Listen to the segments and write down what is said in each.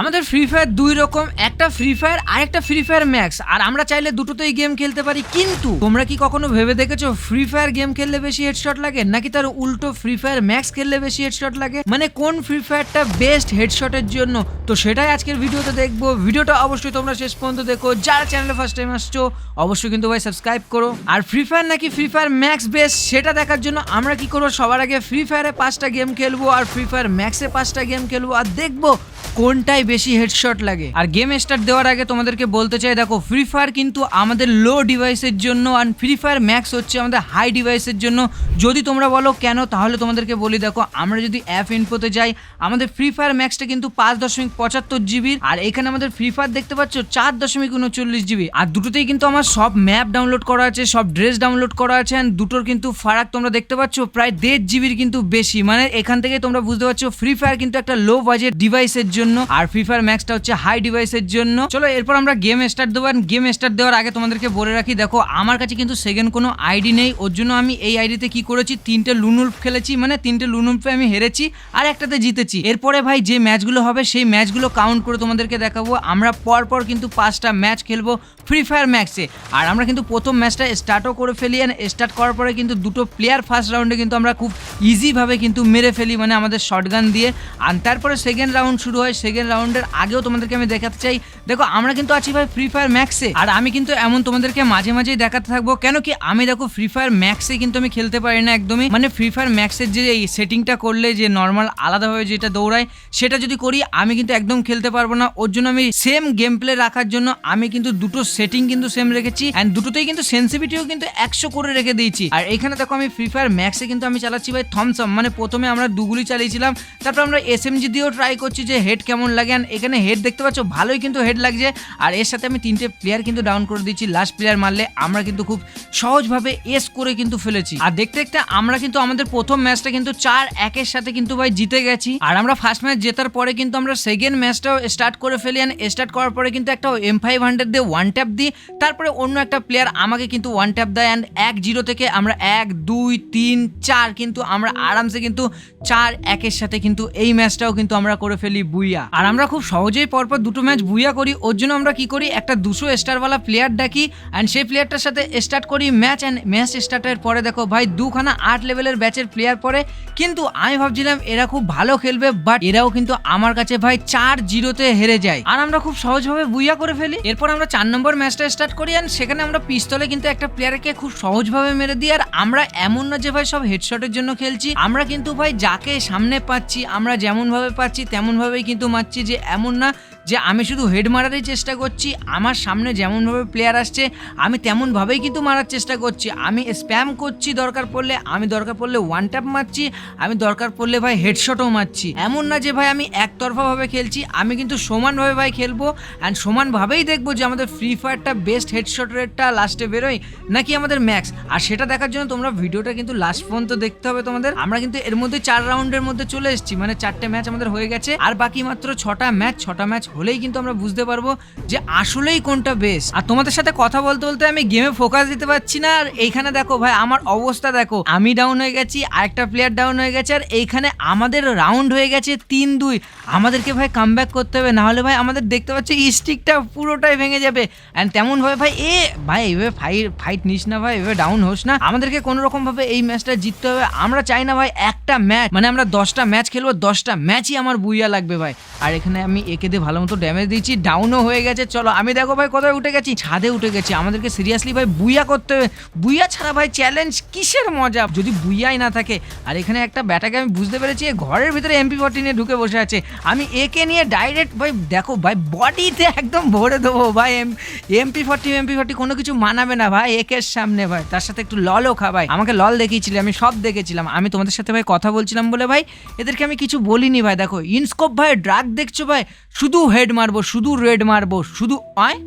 আমাদের free fire দুই রকম, একটা ফ্রি ফায়ার আর একটা ফ্রি ফায়ার ম্যাক্স আর আমরা চাইলে দুটোতেই গেম খেলতে পারি, কিন্তু তোমরা কি কখনো ভেবে দেখেছ ফ্রি ফায়ার গেম খেললে বেশি হেডশট লাগে? নাকি তার উল্টো ফ্রি ফায়ার ম্যাক্স খেললে বেশি হেডশট লাগে? মানে কোন ফ্রি ফায়ারটা বেস্ট হেডশটের জন্য? তো সেটাই আজকের ভিডিওতে দেখব। ভিডিওটা অবশ্যই তোমরা শেষ পর্যন্ত দেখো। যারা চ্যানেলে ফার্স্ট টাইম আসছো, অবশ্যই কিন্তু ভাই সাবস্ক্রাইব করো। আর ফ্রি ফায়ার নাকি ফ্রি ফায়ার ম্যাক্স বেস্ট সেটা দেখার জন্য আমরা কি করব? সবার আগে ফ্রি ফায়ারে পাঁচটা গেম খেলব, আর ফ্রি ফায়ার ম্যাক্সে পাঁচটা গেম খেলব, আর দেখব কোনটাই বেশি হেডশট লাগে? আর গেম স্টার্ট দেওয়ার আগে তোমাদেরকে বলতে চাই, দেখো ফ্রি ফায়ার কিন্তু আমাদের লো ডিভাইসের জন্য আর ফ্রি ফায়ার ম্যাক্স হচ্ছে আমাদের হাই ডিভাইসের জন্য। যদি তোমরা বলো কেন, তাহলে তোমাদেরকে বলি, দেখো, আমরা যদি অ্যাপ ইনফোতে যাই, আমাদের ফ্রি ফায়ার ম্যাক্সটা কিন্তু পাঁচ দশমিক পঁচাত্তর জিবির আর এখানে আমাদের ফ্রি ফায়ার দেখতে পাচ্ছ, চার দশমিক উনচল্লিশ জিবি আর দুটোতেই কিন্তু আমার সব ম্যাপ ডাউনলোড করা আছে, সব ড্রেস ডাউনলোড করা আছে অ্যান্ড দুটোর কিন্তু ফারাক তোমরা দেখতে পাচ্ছ, প্রায় দেড় জিবির কিন্তু বেশি। মানে এখান থেকে তোমরা বুঝতে পারছ ফ্রি ফায়ার কিন্তু একটা লো বাজেট ডিভাইসের জন্য। আর ফ্রি ফায়ার ম্যাক্সটা হচ্ছে হাই ডিভাইসের জন্য। চলো, এরপর আমরা গেম স্টার্ট দেবো। গেম স্টার্ট দেওয়ার আগে তোমাদেরকে বলে রাখি, দেখো, আমার কাছে কিন্তু সেকেন্ড কোনো আইডি নেই। ওর জন্য আমি এই আইডিতে কি করেছি? তিনটে লুনুল্ফ খেলেছি। মানে তিনটে লুনুল্ফে আমি হেরেছি আর একটাতে জিতেছি। এরপরে ভাই, যে ম্যাচগুলো হবে, সেই ম্যাচগুলো কাউন্ট করে তোমাদেরকে দেখাবো। আমরা পর পর কিন্তু পাঁচটা ম্যাচ খেলব ফ্রি ফায়ার ম্যাক্সে আর আমরা কিন্তু প্রথম ম্যাচটা স্টার্টও করে ফেলি। অ্যান্ড স্টার্ট করার পরে কিন্তু দুটো প্লেয়ার ফার্স্ট রাউন্ডে কিন্তু আমরা খুব ইজিভাবে কিন্তু মেরে ফেলি মানে আমাদের শর্টগান দিয়ে। আর তারপরে সেকেন্ড রাউন্ড শুরু হয় সেকেন্ড রাউন্ডের আগেও তোমাদেরকে আমি দেখাতে চাই। দেখো, আমরা কিন্তু আছি ভাই ফ্রি ফায়ার ম্যাক্সে আর আমি কিন্তু এমন তোমাদেরকে মাঝে মাঝেই দেখাতে থাকব, কেন কি আমি দেখো ফ্রি ফায়ার ম্যাক্সে কিন্তু আমি খেলতে পারি না একদমই। মানে ফ্রি ফায়ার ম্যাক্সের যে এই সেটিংটা করলে যে নর্মাল আলাদাভাবে যেটা দৌড়ায়, সেটা যদি করি, আমি কিন্তু একদম খেলতে পারব না। ওর জন্য আমি সেম গেম প্লে রাখার জন্য আমি কিন্তু দুটো সেটিং কিন্তু সেম রেখেছি। অ্যান্ড দুটোতেই কিন্তু সেন্সিভিটিও কিন্তু একশো করে রেখে দিয়েছি। আর এখানে দেখো, আমি ফ্রি ফায়ার ম্যাক্সে কিন্তু আমি চালাচ্ছি ভাই থমসম মানে প্রথমে আমরা দুগুলি চালিয়েছিলাম। তারপর আমরা এসএমজি দিয়েও ট্রাই করছি যে হেড কেমন লাগে? অ্যান্ড এখানে হেড দেখতে পাচ্ছ, ভালোই কিন্তু হেড লাগছে। আর এর সাথে আমি তিনটে প্লেয়ার কিন্তু ডাউন করে দিচ্ছি লাস্ট প্লেয়ার মারলে আমরা কিন্তু খুব সহজভাবে এস করে কিন্তু ফেলেছি। আর দেখতে দেখতে আমরা কিন্তু আমাদের প্রথম ম্যাচটা কিন্তু চার একের সাথে কিন্তু ভাই জিতে গেছি। আর আমরা ফার্স্ট ম্যাচ জেতার পরে কিন্তু আমরা সেকেন্ড ম্যাচটাও স্টার্ট করে ফেলি। অ্যান্ড স্টার্ট করার পরে কিন্তু একটা এম ফাইভ হান্ড্রেড দিয়ে ওয়ান ট্যাপ দিই। তারপরে অন্য একটা প্লেয়ার আমাকে কিন্তু ওয়ান ট্যাপ দেয়। অ্যান্ড এক জিরো থেকে আমরা এক, দুই, তিন, চার কিন্তু আমরা আরামসে কিন্তু চার একের সাথে কিন্তু এই ম্যাচটাও কিন্তু আমরা করে ফেলি। বুইয়া আর আমরা খুব সহজেই পরপর দুটো ম্যাচ বুইয়া করি, ওর জন্য আমরা কি করি, একটা দুশো স্টারওয়ালা প্লেয়ার ডাকি অ্যান্ড সেই প্লেয়ারটার সাথে স্টার্ট করি ম্যাচ অ্যান্ড ম্যাচ স্টার্টের পরে দেখো ভাই দুখানা আট লেভেলের ব্যাচের প্লেয়ার পরে, কিন্তু আমি ভাবছিলাম এরা খুব ভালো খেলবে বাট এরাও কিন্তু আমার কাছে ভাই চার জিরোতে হেরে যায়। আর আমরা খুব সহজভাবে বুইয়া করে ফেলি। এরপর আমরা চার নম্বর ম্যাচটা স্টার্ট করি অ্যান্ড সেখানে আমরা পিস্তলে কিন্তু একটা প্লেয়ারকে খুব সহজভাবে মেরে দিই, আর আমরা এমন না যে ভাই সব হেডশটের জন্য খেলছি, আমরা কিন্তু ভাই যাকে সামনে পাচ্ছি, আমরা যেমন ভাবে পাচ্ছি তেমন ভাবেই কিন্তু মারছি যে এমন না যে আমি শুধু হেড মারারই চেষ্টা করছি, আমার সামনে যেমনভাবে প্লেয়ার আসছে, আমি তেমনভাবেই কিন্তু মারার চেষ্টা করছি। আমি স্প্যাম করছি দরকার পড়লে, আমি দরকার পড়লে ওয়ান ট্যাপ মারছি, আমি দরকার পড়লে ভাই হেডশটও মারছি। এমন না যে ভাই আমি একতরফাভাবে খেলছি, আমি কিন্তু সমানভাবে ভাই খেলব অ্যান্ড সমানভাবেই দেখব যে আমাদের ফ্রি ফায়ারটা বেস্ট হেডশট রেটটা লাস্টে বেরোয় নাকি আমাদের ম্যাক্স আর সেটা দেখার জন্য তোমরা ভিডিওটা কিন্তু লাস্ট পর্যন্ত দেখতে হবে তোমাদের। আমরা কিন্তু এর মধ্যে চার রাউন্ডের মধ্যে চলে এসেছি মানে চারটে ম্যাচ আমাদের হয়ে গেছে। আর বাকি মাত্র ছটা ম্যাচ ছটা ম্যাচ হলেই কিন্তু আমরা বুঝতে পারব যে আসলেই কোনটা বেস্ট আর তোমাদের সাথে কথা বলতে বলতে আমি গেমে ফোকাস দিতে পারছি না। আর এইখানে দেখো ভাই, আমার অবস্থা দেখো। আমি ডাউন হয়ে গেছি, আরেকটা প্লেয়ার ডাউন হয়ে গেছে, আর এইখানে আমাদের রাউন্ড হয়ে গেছে তিন দুই। আমাদেরকে ভাই কাম করতে হবে না হলে ভাই আমাদের দেখতে পাচ্ছি স্টিকটা পুরোটাই ভেঙে যাবে। অ্যান্ড তেমন ভাবে ভাই, এ ভাই এভাবে ফাইট ফাইট নিস না ভাই এভাবে ডাউন হোস না। আমাদেরকে কোনো রকম ভাবে এই ম্যাচটা জিততে হবে। আমরা চাই না ভাই একটা ম্যাচ মানে আমরা দশটা ম্যাচ খেলব, দশটা ম্যাচই আমার বুইয়া লাগবে ভাই। আর এখানে আমি একে দিয়ে ভালো মতো ড্যামেজ দিচ্ছি ডাউনও হয়ে গেছে। চলো, আমি দেখো ভাই কোথায় উঠে গেছি। ছাদে উঠে গেছি। আমাদেরকে সিরিয়াসলি ভাই বুইয়া করতে হবে। বুইয়া ছাড়া ভাই চ্যালেঞ্জ কিসের মজা? যদি বুইয়াই না থাকে। আর এখানে একটা ব্যাটাকে আমি বুঝতে পেরেছি ঘরের ভিতরে এমপি ফর্টি নিয়ে ঢুকে বসে আছে। আমি একে নিয়ে ডাইরেক্ট ভাই, দেখো ভাই বডিতে একদম ভরে দেবো ভাই। M MP forty MP forty কোনো কিছু মানাবে না ভাই, একের সামনে ভাই। তার সাথে একটু ললও খা ভাই। আমাকে লল দেখিয়েছিলে, আমি সব দেখেছিলাম। আমি তোমাদের সাথে ভাই কথা বলছিলাম বলে ভাই, এদেরকে আমি কিছু বলিনি ভাই। দেখো ইনস্কোপ ভাই ড্রাগ দেখছ ভাই? শুধু হেড মারবো, শুধু রেড মারবো, শুধু আয়।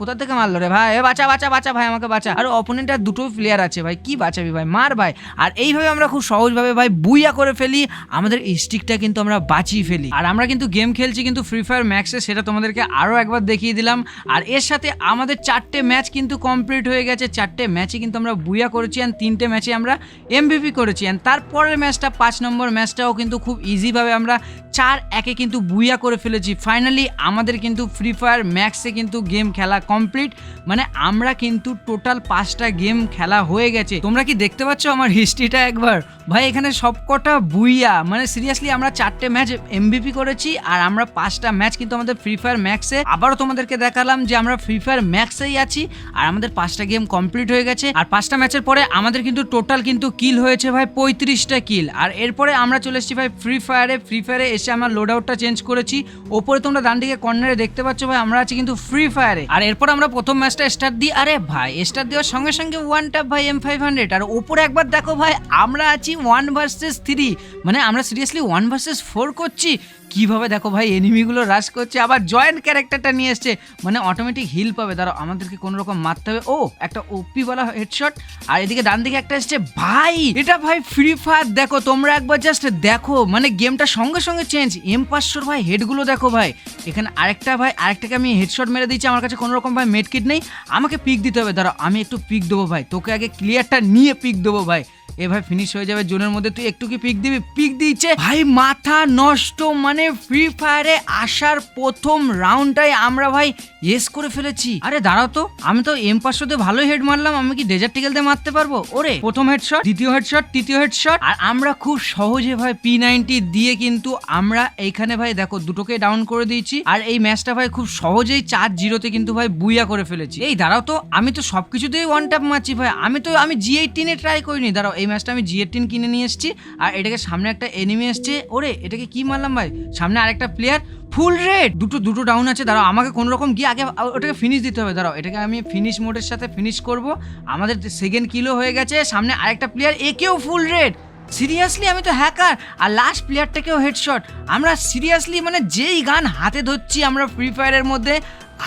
কোথা থেকে মারলো রে ভাই? বাঁচা বাঁচা বাঁচা ভাই, আমাকে বাঁচা। আর অপোনেন্ট আর দুটো প্লেয়ার আছে ভাই, কি বাঁচাবি ভাই? মার ভাই। আর এইভাবে আমরা খুব সহজভাবে ভাই বুইয়া করে ফেলি, আমাদের স্টিকটা কিন্তু আমরা বাঁচিয়ে ফেলি। আর আমরা কিন্তু গেম খেলছি কিন্তু ফ্রি ফায়ার ম্যাক্সে সেটা তোমাদেরকে আরও একবার দেখিয়ে দিলাম। আর এর সাথে আমাদের চারটে ম্যাচ কিন্তু কমপ্লিট হয়ে গেছে। চারটে ম্যাচে কিন্তু আমরা বুইয়া করেছি অ্যান্ড তিনটে ম্যাচে আমরা এমভিপি করেছি। অ্যান্ড তারপরের ম্যাচটা পাঁচ নম্বর ম্যাচটাও কিন্তু খুব ইজিভাবে আমরা চার একে কিন্তু বুইয়া করে ফেলেছি। ফাইনালি আমাদের কিন্তু ফ্রি ফায়ার ম্যাক্সে কিন্তু গেম খেলা কমপ্লিট মানে আমরা কিন্তু টোটাল পাঁচটা গেম খেলা হয়ে গেছে। তোমরা কি দেখতে পাচ্ছ আমার হিস্ট্রিটা একবার? ভাই, এখানে সবকটা বুইয়া। মানে সিরিয়াসলি আমরা চারটে ম্যাচ এমবিপি করেছি আর আমরা পাঁচটা ম্যাচ কিন্তু আমাদের ফ্রি ফায়ার ম্যাক্সে আবারও তোমাদেরকে দেখালাম যে আমরা ফ্রি ফায়ার ম্যাক্সেই আছি আর আমাদের পাঁচটা গেম কমপ্লিট হয়ে গেছে। আর পাঁচটা ম্যাচের পরে আমাদের কিন্তু টোটাল কিন্তু কিল হয়েছে ভাই, পঁয়ত্রিশটা কিল আর এরপরে আমরা চলে এসেছি ভাই ফ্রি ফায়ারে ফ্রি ফায়ারে এসে আমার লোড আউটটা চেঞ্জ করেছি। ওপরে তোমরা ডান দিকে কর্নারে দেখতে পাচ্ছ ভাই, আমরা আছি কিন্তু ফ্রি ফায়ারে আর এরপর আমরা প্রথম ম্যাচটা স্টার্ট দিই। আরে ভাই স্টার্ট দেওয়ার সঙ্গে সঙ্গে ওয়ান ট্যাপ ভাই এম ফাইভ হান্ড্রেড আর ওপরে একবার দেখো ভাই, আমরা আছি ওয়ান ভার্সেস থ্রি মানে আমরা সিরিয়াসলি ওয়ান ভার্সেস ফোর করছি। কীভাবে দেখো ভাই এনিমিগুলো রাশ করছে, আবার জয়েন্ট ক্যারেক্টারটা নিয়ে এসছে। মানে অটোমেটিক হিল পাবে। দাঁড়াও, আমাদেরকে কোনো রকম মারতে হবে। ও, একটা ওপি বলা হেডশট আর এদিকে ডান দিকে একটা এসছে, ভাই, এটা ভাই ফ্রি ফায়ার দেখো, তোমরা একবার জাস্ট দেখো। মানে গেমটা সঙ্গে সঙ্গে চেঞ্জ এম পাঁচশোর ভাই হেডগুলো দেখো ভাই। এখানে আরেকটা ভাই, আরেকটাকে আমি হেডশট মেরে দিচ্ছি আমার কাছে কোনো রকম ভাই মেডকিট নেই। আমাকে পিক দিতে হবে। দাঁড়াও, আমি একটু পিক দেবো ভাই। তোকে আগে ক্লিয়ারটা নিয়ে পিক দেবো ভাই। এ ভাই ফিনিশ হয়ে যাবে জোনের মধ্যে। তুই একটু কি পিক দিবি? পিক দিচ্ছে। ভাই, মাথা নষ্ট মানে ফ্রি ফায়ারে আসার প্রথম রাউন্ডটাই আমরা ভাই ইয়েস করে ফেলেছি। আরে, দাঁড়াও তো। আমি তো এম পাঁচশোতে ভালোই হেড মারলাম, আমি কি ডেজার্ট টিকেলতে মারতে পারব? ওরে, প্রথম হেডশট দ্বিতীয় হেডশট তৃতীয় হেডশট আর আমরা খুব সহজে ভাই পি নাইনটি দিয়ে কিন্তু আমরা এইখানে ভাই দেখো দুটোকে ডাউন করে দিয়েছি। আর এই ম্যাচটা ভাই খুব সহজেই চার জিরোতে কিন্তু ভাই বুইয়া করে ফেলেছি। এই, দাঁড়াও তো। আমি তো সবকিছুতেই ওয়ান ট্যাপ মারছি ভাই। আমি তো, আমি জি এইটিনে ট্রাই করিনি। দাঁড়াও এই ম্যাচটা আমি জি এইটিন কিনে নিয়ে এসেছি, আর এটাকে সামনে একটা এনিমি এসছে। ওরে, এটাকে কি মারলাম ভাই? সামনে আরেকটা প্লেয়ার ফুল রেড দুটো দুটো ডাউন আছে, দাঁড়াও, আমাকে কোনো রকম গিয়ে আগে ওটাকে ফিনিশ দিতে হবে, দাঁড়াও, এটাকে আমি ফিনিশ মোডের সাথে ফিনিশ করব। আমাদের সেকেন্ড কিলো হয়ে গেছে, সামনে আরেকটা প্লেয়ার একেও ফুল রেড সিরিয়াসলি আমি তো হ্যাকার আর লাস্ট প্লেয়ারটাকেও হেডশট আমরা সিরিয়াসলি মানে যেই গান হাতে ধরছি আমরা ফ্রি ফায়ারের মধ্যে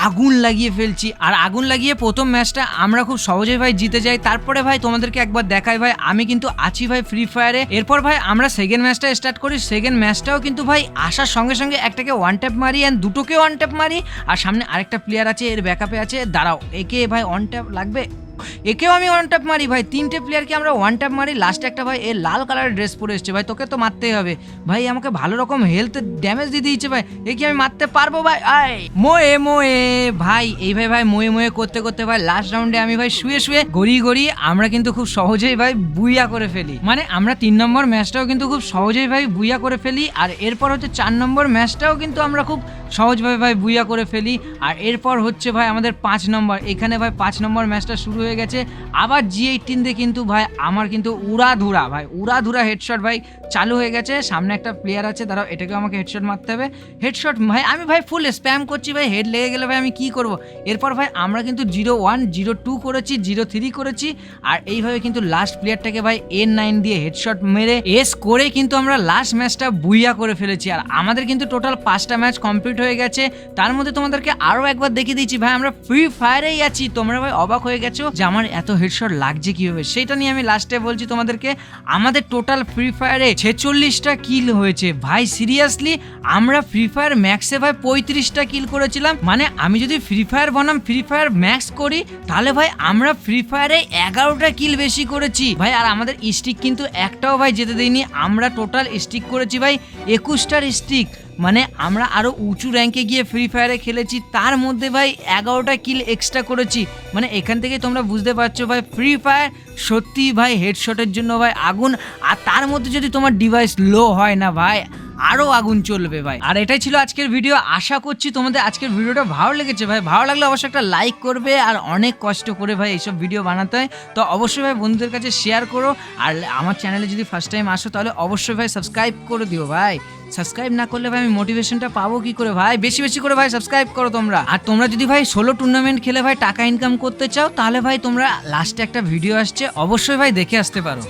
আগুন লাগিয়ে ফেলছি। আর আগুন লাগিয়ে প্রথম ম্যাচটা আমরা খুব সহজে ভাই জিতে যাই। তারপরে ভাই তোমাদেরকে একবার দেখাই ভাই, আমি কিন্তু আছি ভাই ফ্রি ফায়ারে এরপর ভাই আমরা সেকেন্ড ম্যাচটা স্টার্ট করি। সেকেন্ড ম্যাচটাও কিন্তু ভাই আসার সঙ্গে সঙ্গে একটাকে ওয়ান ট্যাপ মারি অ্যান্ড দুটোকে ওয়ান ট্যাপ মারি। আর সামনে আরেকটা প্লেয়ার আছে, এর ব্যাকআপে আছে। দাঁড়াও, একে ভাই ওয়ান ট্যাপ লাগবে? একেও আমি ওয়ান ট্যাপ মারি, ভাই। তিনটে প্লেয়ারকে আমরা ওয়ান ট্যাপ মারি লাস্টে একটা ভাই, এ লাল কালারের ড্রেস পরে এসছে। ভাই, তোকে তো মারতেই হবে। ভাই, আমাকে ভালো রকম হেলথ ড্যামেজ দিয়ে দিয়েছে, ভাই। এ কি আমি মারতে পারব, ভাই? মোয়ে মোয়ে। ভাই, এই ভাই ভাই, মোয়ে মোয়ে করতে করতে, ভাই লাস্ট রাউন্ডে আমি, ভাই, শুয়ে শুয়ে গড়িয়ে গড়িয়ে আমরা কিন্তু খুব সহজেই, ভাই, বুইয়া করে ফেলি। মানে আমরা তিন নম্বর ম্যাচটাও কিন্তু খুব সহজেই, ভাই, বুইয়া করে ফেলি। আর এরপর হচ্ছে চার নম্বর ম্যাচটাও কিন্তু আমরা খুব সহজভাবে ভাই বুইয়া করে ফেলি। আর এরপর হচ্ছে ভাই আমাদের পাঁচ নম্বর। এখানে ভাই পাঁচ নম্বর ম্যাচটা শুরু হয়ে গেছে। আবার জি এইটিন দিয়ে কিন্তু ভাই আমার কিন্তু উড়াধুরা, ভাই উড়াধুরা হেডশট ভাই চালু হয়ে গেছে, সামনে একটা প্লেয়ার আছে, দাঁড়াও, এটাকেও আমাকে হেডশট মারতে হবে। হেডশট ভাই, আমি ভাই ফুল স্প্যাম করছি ভাই হেড লেগে গেলে ভাই আমি কি করব? এরপর ভাই আমরা কিন্তু জিরো ওয়ান জিরো টু করেছি জিরো থ্রি করেছি, আর এইভাবে কিন্তু লাস্ট প্লেয়ারটাকে ভাই এন নাইন দিয়ে হেডশট মেরে এস করে কিন্তু আমরা লাস্ট ম্যাচটা বুইয়া করে ফেলেছি। আর আমাদের কিন্তু টোটাল পাঁচটা ম্যাচ কমপ্লিট হয়ে গেছে। তার মধ্যে তোমাদেরকে আরও একবার দেখিয়ে দিয়েছি ভাই, আমরা ফ্রি ফায়ারেই আছি। তোমরা ভাই অবাক হয়ে গেছো যে আমার এত হেডশট লাগছে কীভাবে? সেটা নিয়ে আমি লাস্টে বলছি তোমাদেরকে, আমাদের টোটাল ফ্রি ফায়ারে ছেচল্লিশটা কিল হয়েছে। ভাই সিরিয়াসলি আমরা ফ্রি ফায়ার ম্যাক্সে ভাই পঁয়ত্রিশটা কিল করেছিলাম। মানে আমি যদি ফ্রি ফায়ার বনাম ফ্রি ফায়ার ম্যাক্স করি, তাহলে ভাই আমরা ফ্রি ফায়ারে এগারোটা কিল বেশি করেছি। ভাই, আর আমাদের স্টিক কিন্তু একটাও ভাই যেতে দিইনি আমরা টোটাল স্টিক করেছি ভাই একুশটার স্টিক মানে আমরা আরও উঁচু র্যাঙ্কে গিয়ে ফ্রি ফায়ারে খেলেছি, তার মধ্যে ভাই এগারোটা কিল এক্সট্রা করেছি। মানে এখান থেকে তোমরা বুঝতে পারছ ভাই ফ্রি ফায়ার সত্যি ভাই হেডশটের জন্য ভাই আগুন, আর তার মধ্যে যদি তোমার ডিভাইস লো হয় না ভাই আরও আগুন চলবে ভাই। আর এটাই ছিল আজকের ভিডিও আশা করছি তোমাদের আজকের ভিডিওটা ভালো লেগেছে ভাই। ভালো লাগলে অবশ্যই একটা লাইক করবে, আর অনেক কষ্ট করে ভাই এইসব ভিডিও বানাতে হয়। তো অবশ্যই ভাই বন্ধুদের কাছে শেয়ার করো, আর আমার চ্যানেলে যদি ফার্স্ট টাইম আসো, তাহলে অবশ্যই ভাই সাবস্ক্রাইব করে দিও ভাই। সাবস্ক্রাইব না করলে ভাই আমি মোটিভেশনটা পাবো কি করে ভাই? বেশি বেশি করে ভাই সাবস্ক্রাইব করো তোমরা। আর তোমরা যদি ভাই ষোলো টুর্নামেন্ট খেলে ভাই টাকা ইনকাম করতে চাও, তাহলে ভাই তোমরা লাস্টে একটা ভিডিও আসছে, অবশ্যই ভাই দেখে আসতে পারো।